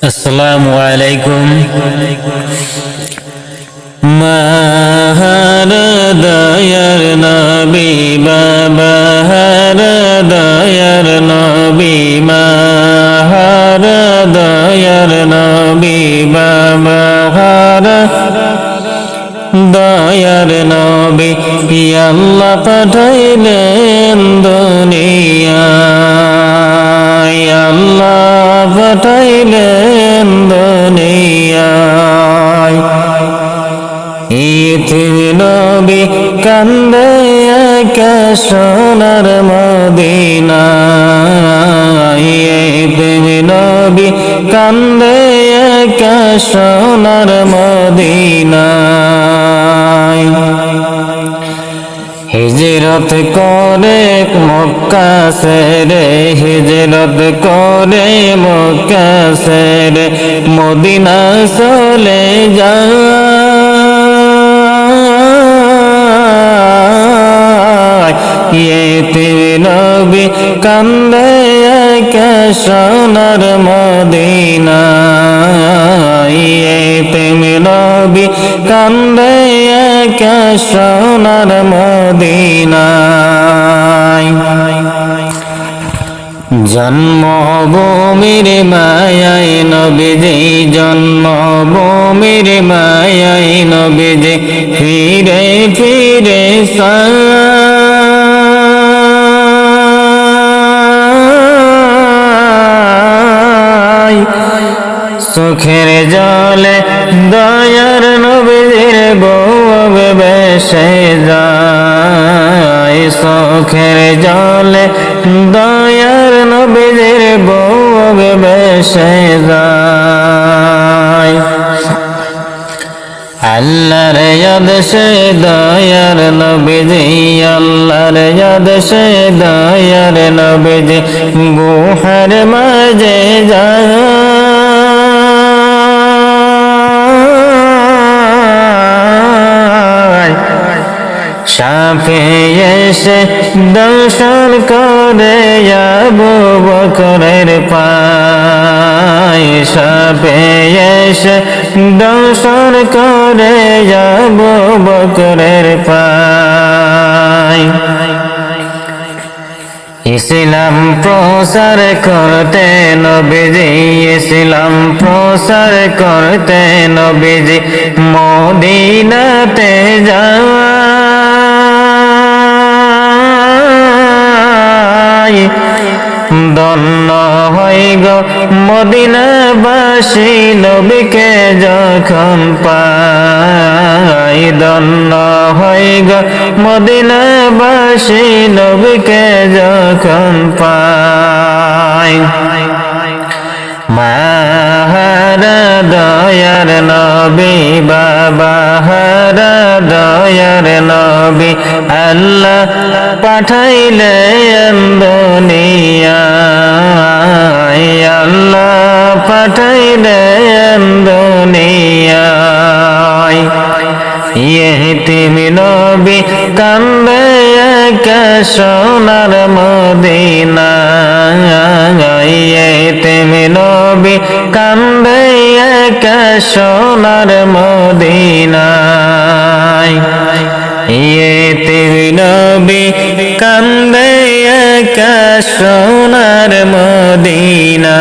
আসসালামু আলাইকুম মাহার দয়ার নবী বাবা হার দয়ার নবী মাহার দয়ার নবী বাবা হার দয়ার নবী আল্লাহ পাঠাইলেন দুনিয়ায় আল্লাহ পাঠাইলেন কান্দে একা সোনার মদিনায় ইতি নবী কান্দে সোনার মদিনায়। হিজরত করে মক্কা সেরে, হিজরত করে মক্কা সেরে মদিনা চলে যায়। কান্দে একা সোনার মদিনা ইয়েতে নবী কান্দে একা সোনার মদিনায়। জন্মভূমির মায়াই নবীজি, জন্মভূমির মায়াই নবীজি, ফিরে ফিরে সাই চোখের জলে দয়ার নবীর বউ বেসে যায়। চোখের জলে দয়ার নবীর বউ বেসে যায়। আল্লাহর ইয়াদশে দয়ার নবীজি, আল্লাহর ইয়াদশে দয়ার নবীজি গুহার মাঝে যায়। সাফে এসে দর্শন করে আবু বকরের পায়। সাফে এসে দর্শন করে আবু বকরের পায়। ইসলাম প্রসার করতে নবীজি, ইসলাম প্রসার করতে নবীজি, মদিনাতে যায় দন্ন হই গো মদিনাবাসী নবীকে যখন পাই দন্ন হই গো মদিনাবাসী নবীকে যখন পাই পাঠাইলে দুনিয়ায় আল্লাহ পাঠাইলে দুনিয়ায় ইহতিমি নবী কান্দে একা সোনার মদিনা ইহতিমি নবী কান্দে একা সোনার মদিনায় কান্দে একা সোনার মদিনা।